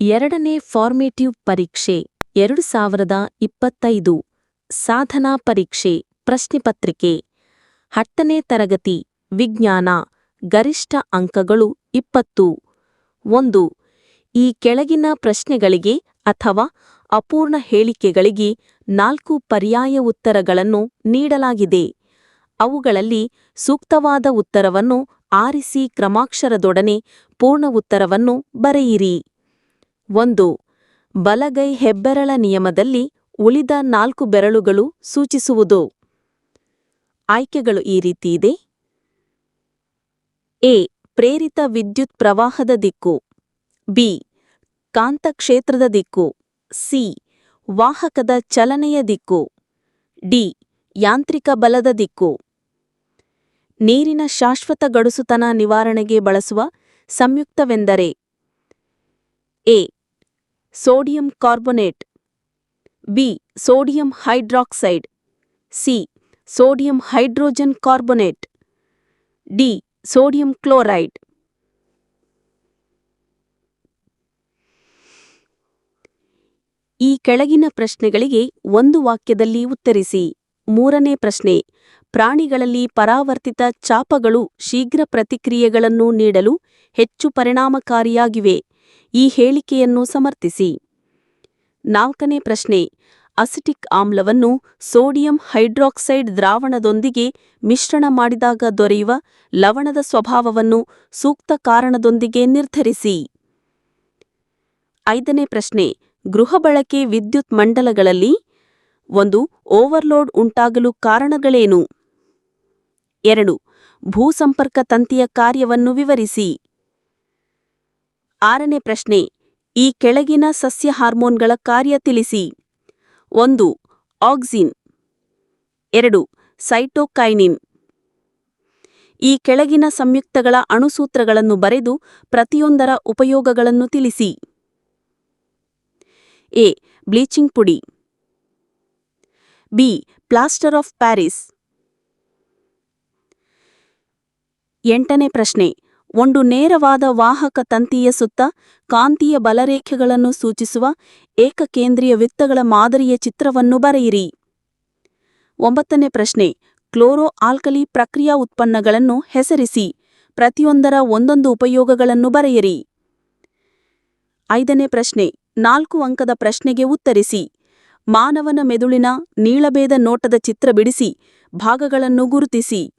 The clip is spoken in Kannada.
ಎರಡನೇ ಫಾರ್ಮೇಟಿವ್ ಪರೀಕ್ಷೆ, ಎರಡು ಸಾವಿರದ ಇಪ್ಪತ್ತೈದು. ಸಾಧನಾ ಪರೀಕ್ಷೆ ಪ್ರಶ್ನೆಪತ್ರಿಕೆ ಹತ್ತನೇ ತರಗತಿ, ವಿಜ್ಞಾನ, ಗರಿಷ್ಠ ಅಂಕಗಳು ಇಪ್ಪತ್ತು. ಒಂದು. ಈ ಕೆಳಗಿನ ಪ್ರಶ್ನೆಗಳಿಗೆ ಅಥವಾ ಅಪೂರ್ಣ ಹೇಳಿಕೆಗಳಿಗೆ ನಾಲ್ಕು ಪರ್ಯಾಯ ಉತ್ತರಗಳನ್ನು ನೀಡಲಾಗಿದೆ. ಅವುಗಳಲ್ಲಿ ಸೂಕ್ತವಾದ ಉತ್ತರವನ್ನು ಆರಿಸಿ ಕ್ರಮಾಕ್ಷರದೊಡನೆ ಪೂರ್ಣ ಉತ್ತರವನ್ನು ಬರೆಯಿರಿ. ಒಂದು, ಬಲಗೈ ಹೆಬ್ಬೆರಳ ನಿಯಮದಲ್ಲಿ ಉಳಿದ ನಾಲ್ಕು ಬೆರಳುಗಳು ಸೂಚಿಸುವುದು. ಆಯ್ಕೆಗಳು ಈ ರೀತಿ ಇದೆ. ಎ, ಪ್ರೇರಿತ ವಿದ್ಯುತ್ ಪ್ರವಾಹದ ದಿಕ್ಕು. ಬಿ, ಕಾಂತಕ್ಷೇತ್ರದ ದಿಕ್ಕು. ಸಿ, ವಾಹಕದ ಚಲನೆಯ ದಿಕ್ಕು. ಡಿ, ಯಾಂತ್ರಿಕ ಬಲದ ದಿಕ್ಕು. ನೀರಿನ ಶಾಶ್ವತ ಗಡುಸುತನ ನಿವಾರಣೆಗೆ ಬಳಸುವ ಸಂಯುಕ್ತವೆಂದರೆ A sodium carbonate. B, sodium hydroxide. C, sodium hydrogen carbonate. D, sodium chloride. ಈ ಕೆಳಗಿನ ಪ್ರಶ್ನೆಗಳಿಗೆ ಒಂದು ವಾಕ್ಯದಲ್ಲಿ ಉತ್ತರಿಸಿ. ಮೂರನೇ ಪ್ರಶ್ನೆ, ಪ್ರಾಣಿಗಳಲ್ಲಿ ಪರಾವರ್ತಿತ ಚಾಪಗಳು ಶೀಘ್ರ ಪ್ರತಿಕ್ರಿಯೆಗಳನ್ನು ನೀಡಲು ಹೆಚ್ಚು ಪರಿಣಾಮಕಾರಿಯಾಗಿವೆ. ಈ ಹೇಳಿಕೆಯನ್ನು ಸಮರ್ಥಿಸಿ. ನಾಲ್ಕನೇ ಪ್ರಶ್ನೆ. ಅಸಿಟಿಕ್ ಆಮ್ಲವನ್ನು ಸೋಡಿಯಂ ಹೈಡ್ರಾಕ್ಸೈಡ್ ದ್ರಾವಣದೊಂದಿಗೆ ಮಿಶ್ರಣ ಮಾಡಿದಾಗ ದೊರೆಯುವ ಲವಣದ ಸ್ವಭಾವವನ್ನು ಸೂಕ್ತ ಕಾರಣದೊಂದಿಗೆ ನಿರ್ಧರಿಸಿ. ಐದನೇ ಪ್ರಶ್ನೆ. ಗೃಹ ಬಳಕೆ ವಿದ್ಯುತ್ ಮಂಡಲಗಳಲ್ಲಿ ಒಂದು ಓವರ್ಲೋಡ್ ಉಂಟಾಗಲು ಕಾರಣಗಳೇನು? ಎರಡು. ಭೂಸಂಪರ್ಕ ತಂತಿಯ ಕಾರ್ಯವನ್ನು ವಿವರಿಸಿ. ಆರನೇ ಪ್ರಶ್ನೆ, ಈ ಕೆಳಗಿನ ಸಸ್ಯ ಹಾರ್ಮೋನ್ಗಳ ಕಾರ್ಯ ತಿಳಿಸಿ. ಒಂದು, ಆಕ್ಸಿನ್. ಎರಡು, ಸೈಟೋಕೈನಿನ್. ಈ ಕೆಳಗಿನ ಸಂಯುಕ್ತಗಳ ಅಣುಸೂತ್ರಗಳನ್ನು ಬರೆದು ಪ್ರತಿಯೊಂದರ ಉಪಯೋಗಗಳನ್ನು ತಿಳಿಸಿ. ಎ, ಬ್ಲೀಚಿಂಗ್ ಪುಡಿ. B, plaster of Paris. ಎಂಟನೇ ಪ್ರಶ್ನೆ ಒಂದು ನೇರವಾದ ವಾಹಕ ತಂತಿಯ ಸುತ್ತ ಕಾಂತೀಯ ಬಲರೇಖೆಗಳನ್ನು ಸೂಚಿಸುವ ಏಕಕೇಂದ್ರೀಯ ವಿತ್ತಗಳ ಮಾದರಿಯ ಚಿತ್ರವನ್ನು ಬರೆಯಿರಿ. ಒಂಬತ್ತನೇ ಪ್ರಶ್ನೆ. ಕ್ಲೋರೋ ಆಲ್ಕಲಿ ಪ್ರಕ್ರಿಯಾ ಉತ್ಪನ್ನಗಳನ್ನು ಹೆಸರಿಸಿ ಪ್ರತಿಯೊಂದರ ಒಂದೊಂದು ಉಪಯೋಗಗಳನ್ನು ಬರೆಯಿರಿ. ಐದನೇ ಪ್ರಶ್ನೆ. ನಾಲ್ಕು ಅಂಕದ ಪ್ರಶ್ನೆಗೆ ಉತ್ತರಿಸಿ. ಮಾನವನ ಮೆದುಳಿನ ನೀಳಬೇದ ನೋಟದ ಚಿತ್ರ ಬಿಡಿಸಿ ಭಾಗಗಳನ್ನು ಗುರುತಿಸಿ.